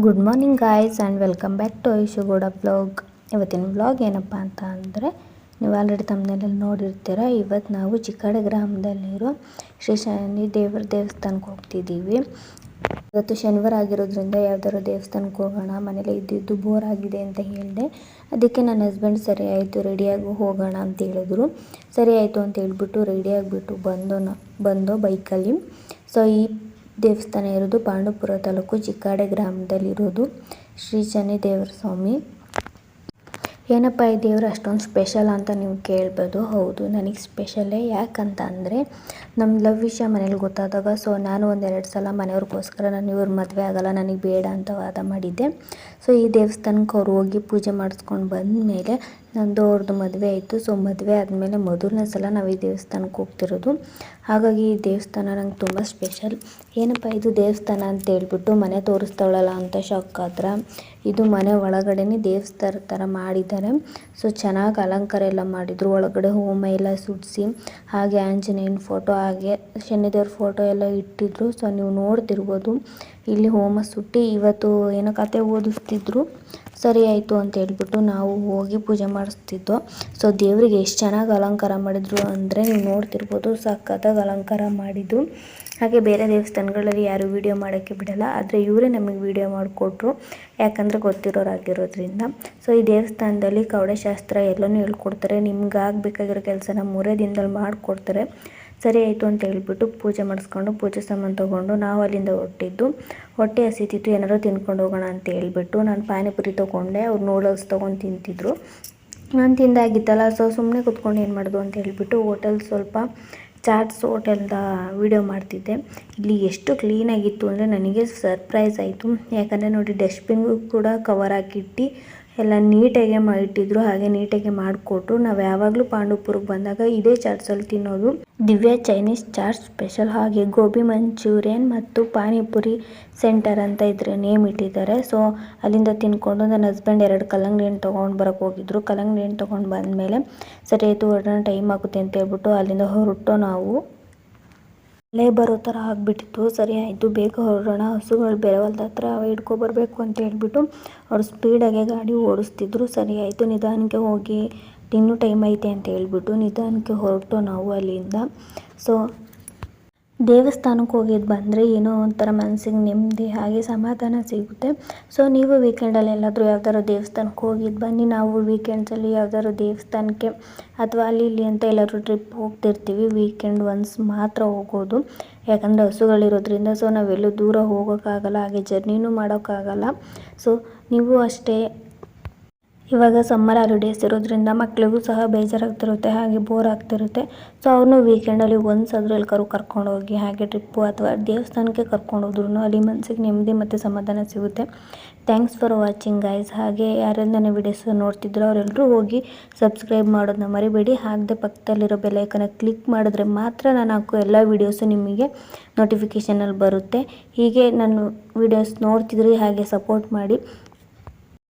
Good morning guys and welcome back to Aishu Gowda blog ಇವತ್ತಿನ blog ಏನಪ್ಪ ಅಂತ ಅಂದರೆ, ನೀವು ಆಲ್ರೆಡಿ ತಮ್ಮನೇಲಿ ನೋಡಿರ್ತೀರ, ಇವತ್ತು ನಾವು ಚಿಕ್ಕಡ ಗ್ರಾಮದಲ್ಲಿರೋ ಶ್ರೀ ಶನಿ ದೇವರ ದೇವಸ್ಥಾನಕ್ಕೆ ಹೋಗ್ತಿದ್ದೀವಿ. ಇವತ್ತು ಶನಿವಾರ ಆಗಿರೋದ್ರಿಂದ ಯಾವ್ದಾದ್ರು ದೇವಸ್ಥಾನಕ್ಕೆ ಹೋಗೋಣ, ಮನೇಲಿ ಇದ್ದಿದ್ದು ಬೋರ್ ಆಗಿದೆ ಅಂತ ಹೇಳಿದೆ. ಅದಕ್ಕೆ ನನ್ನ ಹಸ್ಬೆಂಡ್ ಸರಿ ಆಯಿತು ರೆಡಿಯಾಗಿ ಹೋಗೋಣ ಅಂತ ಹೇಳಿದ್ರು. ಸರಿ ಆಯಿತು ಅಂತ ಹೇಳ್ಬಿಟ್ಟು ರೆಡಿಯಾಗಿಬಿಟ್ಟು ಬಂದೋ ಬಂದು ಬೈಕಲ್ಲಿ. ಸೊ ಈ ದೇವಸ್ಥಾನ ಇರೋದು ಪಾಂಡುಪುರ ತಾಲೂಕು ಚಿಕ್ಕಾಡೆ ಗ್ರಾಮದಲ್ಲಿರೋದು ಶ್ರೀ ಶನಿ ದೇವರ ಸ್ವಾಮಿ ಏನಪ್ಪ ಈ ದೇವರು ಅಷ್ಟೊಂದು ಸ್ಪೆಷಲ್ ಅಂತ ನೀವು ಕೇಳ್ಬೋದು. ಹೌದು, ನನಗೆ ಸ್ಪೆಷಲ್ಲೇ ಯಾಕಂತ ಅಂದರೆ ನಮ್ಮ ಲವ್ ವಿಷಯ ಮನೇಲಿ ಗೊತ್ತಾದಾಗ, ಸೊ ನಾನು ಒಂದೆರಡು ಸಲ ಮನೆಯವ್ರಿಗೋಸ್ಕರ ನಾನು ಇವ್ರ ಮದುವೆ ಆಗಲ್ಲ, ನನಗೆ ಬೇಡ ಅಂತ ವಾದ ಮಾಡಿದ್ದೆ. ಸೊ ಈ ದೇವಸ್ಥಾನಕ್ಕೆ ಅವ್ರು ಹೋಗಿ ಪೂಜೆ ಮಾಡಿಸ್ಕೊಂಡು ಬಂದಮೇಲೆ ನಂದು ಅವ್ರದ್ದು ಮದುವೆ ಆಯಿತು. ಸೊ ಮದುವೆ ಆದಮೇಲೆ ಮೊದಲನೇ ಸಲ ನಾವು ಈ ದೇವಸ್ಥಾನಕ್ಕೆ ಹೋಗ್ತಿರೋದು. ಹಾಗಾಗಿ ಈ ದೇವಸ್ಥಾನ ನಂಗೆ ತುಂಬ ಸ್ಪೆಷಲ್. ಏನಪ್ಪ ಇದು ದೇವಸ್ಥಾನ ಅಂತ ಹೇಳ್ಬಿಟ್ಟು ಮನೆ ತೋರಿಸ್ತಾಳಲ್ಲ ಅಂತ ಶಾಕ್ ಆದ್ರೆ ಇದು ಮನೆ ಒಳಗಡೆನೇ ದೇವಸ್ಥಾನ ಥರ ಮಾಡಿದ್ದಾರೆ. ಸೊ ಚೆನ್ನಾಗಿ ಅಲಂಕಾರ ಎಲ್ಲ ಮಾಡಿದರು. ಒಳಗಡೆ ಹೋಮ ಎಲ್ಲ ಸುಡಿಸಿ, ಹಾಗೆ ಆಂಜನೇಯನ ಫೋಟೋ ಹಾಗೆ ಶನಿದೇವ್ರ ಫೋಟೋ ಎಲ್ಲ ಇಟ್ಟಿದ್ರು. ಸೊ ನೀವು ನೋಡ್ತಿರ್ಬೋದು. ಇಲ್ಲಿ ಹೋಮ ಸುಟ್ಟಿ ಇವತ್ತು ಏನೋ ಕತೆ ಓದಿಸ್ತಿದ್ರು ಸರಿ ಆಯಿತು ಅಂತ ಹೇಳ್ಬಿಟ್ಟು ನಾವು ಹೋಗಿ ಪೂಜೆ ಮಾಡಿಸ್ತಿದ್ದೋ ಸೊ ದೇವರಿಗೆ ಎಷ್ಟು ಚೆನ್ನಾಗಿ ಅಲಂಕಾರ ಮಾಡಿದ್ರು ಅಂದರೆ ನೀವು ನೋಡ್ತಿರ್ಬೋದು, ಸಖತ್ತಾಗಿ ಅಲಂಕಾರ ಮಾಡಿದ್ದು. ಹಾಗೆ ಬೇರೆ ದೇವಸ್ಥಾನಗಳಲ್ಲಿ ಯಾರು ವೀಡಿಯೋ ಮಾಡೋಕ್ಕೆ ಬಿಡಲ್ಲ, ಆದರೆ ಇವರೇ ನಮಗೆ ವೀಡಿಯೋ ಮಾಡಿಕೊಟ್ರು. ಯಾಕಂದರೆ ಗೊತ್ತಿರೋರಾಗಿರೋದ್ರಿಂದ ಸೊ ಈ ದೇವಸ್ಥಾನದಲ್ಲಿ ಕವಡೆಶಾಸ್ತ್ರ ಎಲ್ಲನೂ ಹೇಳ್ಕೊಡ್ತಾರೆ. ನಿಮ್ಗೆ ಆಗಬೇಕಾಗಿರೋ ಕೆಲಸನ ಮೂರೇ ದಿನದಲ್ಲಿ ಮಾಡಿಕೊಡ್ತಾರೆ. ಸರಿ ಆಯಿತು ಅಂತ ಹೇಳ್ಬಿಟ್ಟು ಪೂಜೆ ಮಾಡಿಸ್ಕೊಂಡು, ಪೂಜೆ ಸಾಮಾನು ತೊಗೊಂಡು ನಾವು ಅಲ್ಲಿಂದ ಹೊರಟಿದ್ದು. ಹೊಟ್ಟೆ ಹಸಿತಿತ್ತು ಏನಾರು ತಿನ್ಕೊಂಡು ಹೋಗೋಣ ಅಂತ ಹೇಳ್ಬಿಟ್ಟು ನಾನು ಪಾನಿಪುರಿ ತೊಗೊಂಡೆ. ಅವ್ರು ನೂಡಲ್ಸ್ ತೊಗೊಂಡು ತಿಂತಿದ್ರು. ನಾನು ತಿಂದಾಗಿತ್ತಲ್ಲ ಸೊ ಸುಮ್ಮನೆ ಕುತ್ಕೊಂಡು ಏನು ಮಾಡೋದು ಅಂತ ಹೇಳ್ಬಿಟ್ಟು ಹೋಟೆಲ್ ಸ್ವಲ್ಪ ಚಾಟ್ಸ್ ಹೋಟೆಲ್ದ ವೀಡಿಯೋ ಮಾಡ್ತಿದ್ದೆ. ಇಲ್ಲಿ ಎಷ್ಟು ಕ್ಲೀನಾಗಿತ್ತು ಅಂದರೆ ನನಗೆ ಸರ್ಪ್ರೈಸ್ ಆಯಿತು. ಯಾಕಂದರೆ ನೋಡಿ ಡಸ್ಟ್ಬಿನ್ಗೂ ಕೂಡ ಕವರ್ ಹಾಕಿಟ್ಟು ಎಲ್ಲ ನೀಟಾಗೆ ಮಾ ಇಟ್ಟಿದ್ರು ಹಾಗೆ ನೀಟಾಗೆ ಮಾಡಿಕೊಟ್ರು. ನಾವು ಯಾವಾಗಲೂ ಪಾಂಡವಪುರಕ್ಕೆ ಬಂದಾಗ ಇದೇ ಚಾಟ್ಸಲ್ಲಿ ತಿನ್ನೋದು. ದಿವ್ಯ ಚೈನೀಸ್ ಚಾಟ್ ಸ್ಪೆಷಲ್. ಹಾಗೆ ಗೋಬಿ ಮಂಚೂರಿಯನ್ ಮತ್ತು ಪಾನಿಪುರಿ ಸೆಂಟರ್ ಅಂತ ಇದ್ರ ನೇಮ್ ಇಟ್ಟಿದ್ದಾರೆ. ಸೊ, ಅಲ್ಲಿಂದ ತಿನ್ಕೊಂಡು ನನ್ನ ಹಸ್ಬೆಂಡ್ ಎರಡು ಕಲ್ಲಂಗಡಿ ಹಣ್ಣು ತೊಗೊಂಡು ಬರೋಕೆ ಹೋಗಿದ್ರು. ಕಲ್ಲಂಗಡಿ ಹಣ್ಣು ತೊಗೊಂಡು ಬಂದಮೇಲೆ, ಸರಿ ಆಯಿತು, ಹೊರಡೋಣ, ಟೈಮ್ ಆಗುತ್ತೆ ಅಂತ ಹೇಳ್ಬಿಟ್ಟು ಅಲ್ಲಿಂದ ಹೊರಟು ನಾವು. ಮಳೆ ಬರೋ ಥರ ಆಗಿಬಿಟ್ಟಿತ್ತು. ಸರಿ ಆಯಿತು, ಬೇಗ ಹೊರಡೋಣ. ಹಸುಗಳು ಬೇರೆ ಹೊಲ್ದ ಹತ್ರ ಹಿಡ್ಕೊಬರ್ಬೇಕು ಅಂತ ಹೇಳ್ಬಿಟ್ಟು ಅವ್ರು ಸ್ಪೀಡಾಗೆ ಗಾಡಿ ಓಡಿಸ್ತಿದ್ರು. ಸರಿ ಆಯಿತು, ನಿಧಾನಕ್ಕೆ ಹೋಗಿ, ಇನ್ನೂ ಟೈಮ್ ಐತೆ ಅಂತ ಹೇಳ್ಬಿಟ್ಟು ನಿಧಾನಕ್ಕೆ ಹೊರಟೋ ನಾವು ಅಲ್ಲಿಂದ. ಸೊ ದೇವಸ್ಥಾನಕ್ಕೆ ಹೋಗಿದ್ದು ಬಂದರೆ ಏನೋ ಒಂಥರ ಮನಸ್ಸಿಗೆ ನೆಮ್ಮದಿ, ಹಾಗೆ ಸಮಾಧಾನ ಸಿಗುತ್ತೆ. ಸೊ ನೀವು ವೀಕೆಂಡಲ್ಲಿ ಎಲ್ಲಾದರೂ ಯಾವ್ದಾದ್ರು ದೇವಸ್ಥಾನಕ್ಕೆ ಹೋಗಿದ್ದು ಬನ್ನಿ. ನಾವು ವೀಕೆಂಡ್ಸಲ್ಲಿ ಯಾವ್ದಾದ್ರು ದೇವಸ್ಥಾನಕ್ಕೆ ಅಥವಾ ಅಲ್ಲಿ ಇಲ್ಲಿ ಅಂತ ಎಲ್ಲರೂ ಟ್ರಿಪ್ ಹೋಗ್ತಿರ್ತೀವಿ. ವೀಕೆಂಡ್ ಒನ್ಸ್ ಮಾತ್ರ ಹೋಗೋದು. ಯಾಕಂದರೆ ಹಸುಗಳಿರೋದ್ರಿಂದ ಸೊ ನಾವೆಲ್ಲೂ ದೂರ ಹೋಗೋಕ್ಕಾಗಲ್ಲ, ಹಾಗೆ ಜರ್ನಿನೂ ಮಾಡೋಕ್ಕಾಗಲ್ಲ. ಸೊ ನೀವು ಅಷ್ಟೇ ಇವಾಗ ಸಮ್ಮರ್ ಹಾಲಿಡೇಸ್ ಇರೋದ್ರಿಂದ ಮಕ್ಕಳಿಗೂ ಸಹ ಬೇಜಾರಾಗ್ತಿರುತ್ತೆ, ಹಾಗೆ ಬೋರ್ ಆಗ್ತಿರುತ್ತೆ. ಸೊ ಅವ್ರನ್ನೂ ವೀಕೆಂಡಲ್ಲಿ ಒಂದ್ಸಾದ್ರೂ ಕರ್ಕೊಂಡು ಕರ್ಕೊಂಡೋಗಿ ಹಾಗೆ ಟ್ರಿಪ್ಪು ಅಥವಾ ದೇವಸ್ಥಾನಕ್ಕೆ ಕರ್ಕೊಂಡೋದ್ರೂ ಅಲ್ಲಿ ಮನಸ್ಸಿಗೆ ನೆಮ್ಮದಿ ಮತ್ತು ಸಮಾಧಾನ ಸಿಗುತ್ತೆ. ಥ್ಯಾಂಕ್ಸ್ ಫಾರ್ ವಾಚಿಂಗ್ ಗೈಸ್ ಹಾಗೆ ಯಾರೆಲ್ಲ ನನ್ನ ವಿಡಿಯೋಸ್ ನೋಡ್ತಿದ್ರು ಅವರೆಲ್ಲರೂ ಹೋಗಿ ಸಬ್ಸ್ಕ್ರೈಬ್ ಮಾಡೋದನ್ನ ಮರಿಬೇಡಿ. ಹಾಗೆ ಪಕ್ಕದಲ್ಲಿರೋ ಬೆಲ್ಲೈಕನ್ನ ಕ್ಲಿಕ್ ಮಾಡಿದ್ರೆ ಮಾತ್ರ ನಾನು ಹಾಕೋ ಎಲ್ಲ ವೀಡಿಯೋಸು ನಿಮಗೆ ನೋಟಿಫಿಕೇಷನಲ್ಲಿ ಬರುತ್ತೆ. ಹೀಗೆ ನಾನು ವೀಡಿಯೋಸ್ ನೋಡ್ತಿದ್ರಿ ಹಾಗೆ ಸಪೋರ್ಟ್ ಮಾಡಿ.